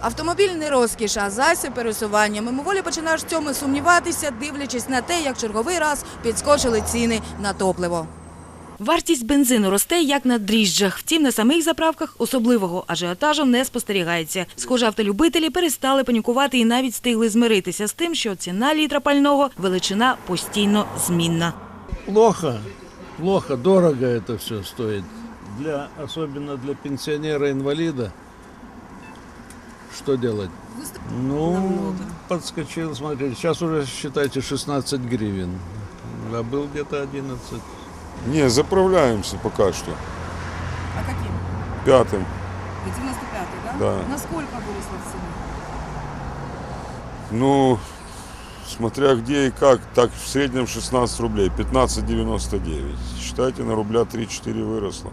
Автомобіль не розкіш, а засіб пересування. Мимоволі починаєш в цьому сумніватися, дивлячись на те, як черговий раз підскочили ціни на топливо. Вартість бензину росте як на дріжджах. Втім, на самих заправках особливого ажіотажу не спостерігається. Схоже, автолюбителі перестали панікувати і навіть встигли змиритися з тим, що ціна літра пального величина постійно змінна. Плохо, плохо, дорого это все стоит. Для, особенно для пенсионера-инвалида. Что делать? Ну, подскочил, смотрите, сейчас уже считайте 16 гривен, а был где-то 11. Не, заправляемся пока что. А яким? Пятым. 95-й, Да. Наскільки виросла ціна? Ну, смотря где и как, так в среднем 16 рублей, 15,99. Считайте, на рубля 3-4 выросло.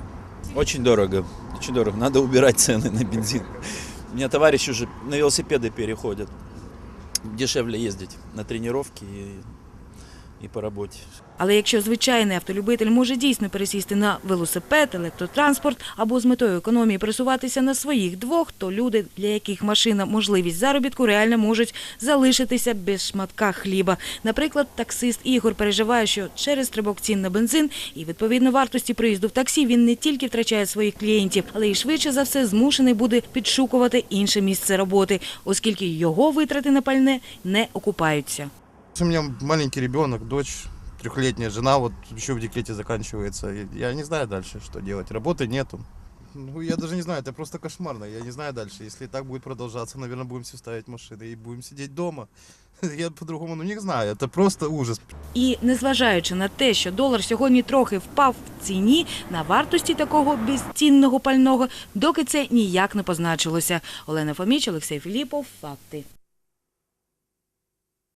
Очень дорого. Очень дорого. Надо убирать цены на бензин. У меня товарищи уже на велосипеды переходят. Дешевле ездить на тренировки и, и по работе. Але якщо звичайний автолюбитель може дійсно пересісти на велосипед, електротранспорт або з метою економії пересуватися на своїх двох, то люди, для яких машина можливість заробітку, реально можуть залишитися без шматка хліба. Наприклад, таксист Ігор переживає, що через стрибок цін на бензин і відповідно вартості проїзду в таксі він не тільки втрачає своїх клієнтів, але й швидше за все змушений буде підшукувати інше місце роботи, оскільки його витрати на пальне не окупаються. У меня маленький ребенок, дочь, трехлетняя жена, вот еще в декрете заканчивается. И Я не знаю дальше, что делать. Работы нету. Ну, я даже не знаю, это просто кошмарно. Я не знаю дальше. Если так будет продолжаться, наверное, будем все ставить машины и будем сидеть дома. Я по-другому ну, не знаю. Это просто ужас. І незважаючи на те, що долар сьогодні трохи впав в ціні, на вартості такого безцінного пального, доки це ніяк не позначилося. Олена Фоміч, Олексій Філіпов. Факти.